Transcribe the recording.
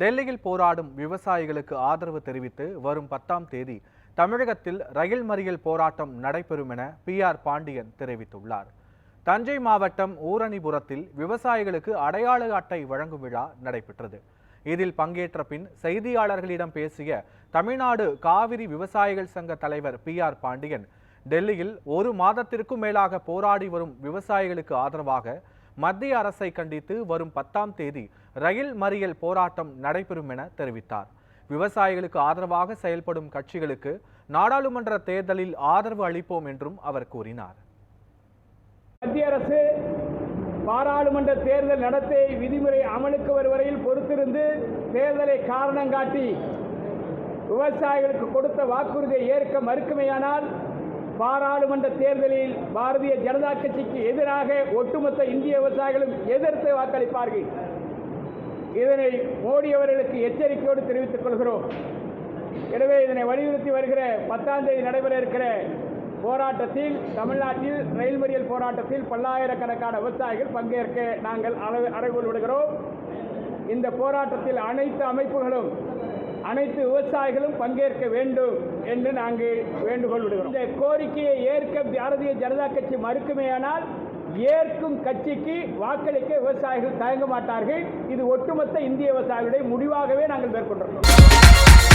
டெல்லியில் போராடும் விவசாயிகளுக்கு ஆதரவு தெரிவித்து வரும் பத்தாம் தேதி தமிழகத்தில் ரயில் மறியல் போராட்டம் நடைபெறும் என பி ஆர் பாண்டியன் தெரிவித்துள்ளார். தஞ்சை மாவட்டம் ஊரணிபுரத்தில் விவசாயிகளுக்கு அடையாள அட்டை வழங்கும் விழா நடைபெற்றது. இதில் பங்கேற்ற பின் செய்தியாளர்களிடம் பேசிய தமிழ்நாடு காவிரி விவசாயிகள் சங்க தலைவர் பி ஆர் பாண்டியன் டெல்லியில் ஒரு மாதத்திற்கும் மேலாக போராடி வரும் விவசாயிகளுக்கு ஆதரவாக மத்திய அரசை கண்டித்து வரும் பத்தாம் தேதி ரயில் மறியல் போராட்டம் நடைபெறும் என தெரிவித்தார். விவசாயிகளுக்கு ஆதரவாக செயல்படும் கட்சிகளுக்கு நாடாளுமன்ற தேர்தலில் ஆதரவு அளிப்போம் என்றும் அவர் கூறினார். மத்திய அரசு பாராளுமன்ற தேர்தல் நடத்தை விதிமுறை அமலுக்கு வருவரையில் பொறுத்திருந்து தேர்தலை காரணம் காட்டி விவசாயிகளுக்கு கொடுத்த வாக்குறுதியை ஏற்க மறுக்குமையானால் பாராளுமன்ற தேர்தலில் பாரதிய ஜனதா கட்சிக்கு எதிராக ஒட்டுமொத்த இந்திய விவசாயிகளும் எதிர்த்து வாக்களிப்பார்கள். இதனை மோடி அவர்களுக்கு எச்சரிக்கையோடு தெரிவித்துக் கொள்கிறோம். எனவே இதனை வலியுறுத்தி வருகிற பத்தாம் தேதி நடைபெற இருக்கிற போராட்டத்தில் தமிழ்நாட்டில் ரயில் மறியல் போராட்டத்தில் பல்லாயிரக்கணக்கான விவசாயிகள் பங்கேற்க நாங்கள் அறை- அறைகோல் விடுகிறோம். இந்த போராட்டத்தில் அனைத்து அமைப்புகளும் அனைத்து விவசாயிகளும் பங்கேற்க வேண்டும் என்று நாங்கள் வேண்டுகோள் விடுகிறோம். இந்த கோரிக்கையை ஏற்க பாரதிய ஜனதா கட்சி மறுக்குமேயானால் ஏற்கும் கட்சிக்கு வாக்களிக்க விவசாயிகள் தயங்க மாட்டார்கள். இது ஒட்டுமொத்த இந்திய விவசாயிகளுடைய முடிவாகவே நாங்கள் மேற்கொண்டிருக்கிறோம்.